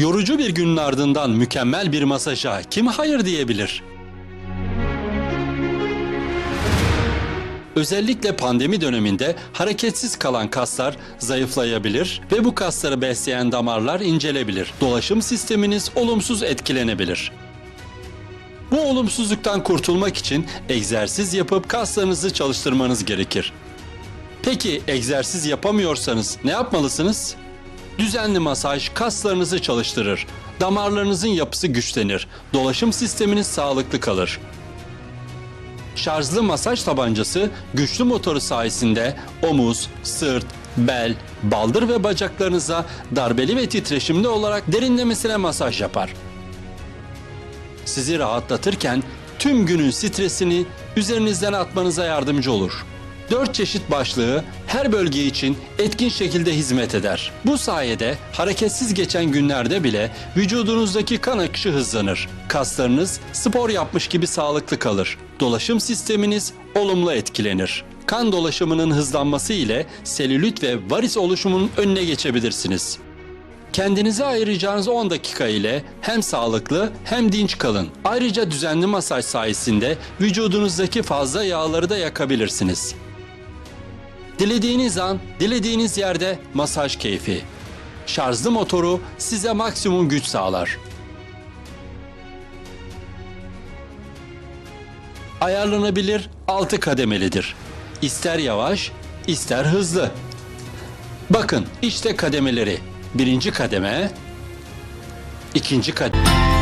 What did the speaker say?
Yorucu bir günün ardından mükemmel bir masaja kim hayır diyebilir? Özellikle pandemi döneminde hareketsiz kalan kaslar zayıflayabilir ve bu kasları besleyen damarlar incelebilir. Dolaşım sisteminiz olumsuz etkilenebilir. Bu olumsuzluktan kurtulmak için egzersiz yapıp kaslarınızı çalıştırmanız gerekir. Peki egzersiz yapamıyorsanız ne yapmalısınız? Düzenli masaj kaslarınızı çalıştırır. Damarlarınızın yapısı güçlenir. Dolaşım sisteminiz sağlıklı kalır. Şarjlı masaj tabancası güçlü motoru sayesinde omuz, sırt, bel, baldır ve bacaklarınıza darbeli ve titreşimli olarak derinlemesine masaj yapar. Sizi rahatlatırken tüm günün stresini üzerinizden atmanıza yardımcı olur. Dört çeşit başlığı her bölge için etkin şekilde hizmet eder. Bu sayede hareketsiz geçen günlerde bile vücudunuzdaki kan akışı hızlanır. Kaslarınız spor yapmış gibi sağlıklı kalır. Dolaşım sisteminiz olumlu etkilenir. Kan dolaşımının hızlanması ile selülit ve varis oluşumunun önüne geçebilirsiniz. Kendinize ayıracağınız 10 dakika ile hem sağlıklı hem dinç kalın. Ayrıca düzenli masaj sayesinde vücudunuzdaki fazla yağları da yakabilirsiniz. Dilediğiniz an, dilediğiniz yerde masaj keyfi. Şarjlı motoru size maksimum güç sağlar. Ayarlanabilir 6 kademelidir. İster yavaş, ister hızlı. Bakın işte kademeleri. Birinci kademe, ikinci kademe.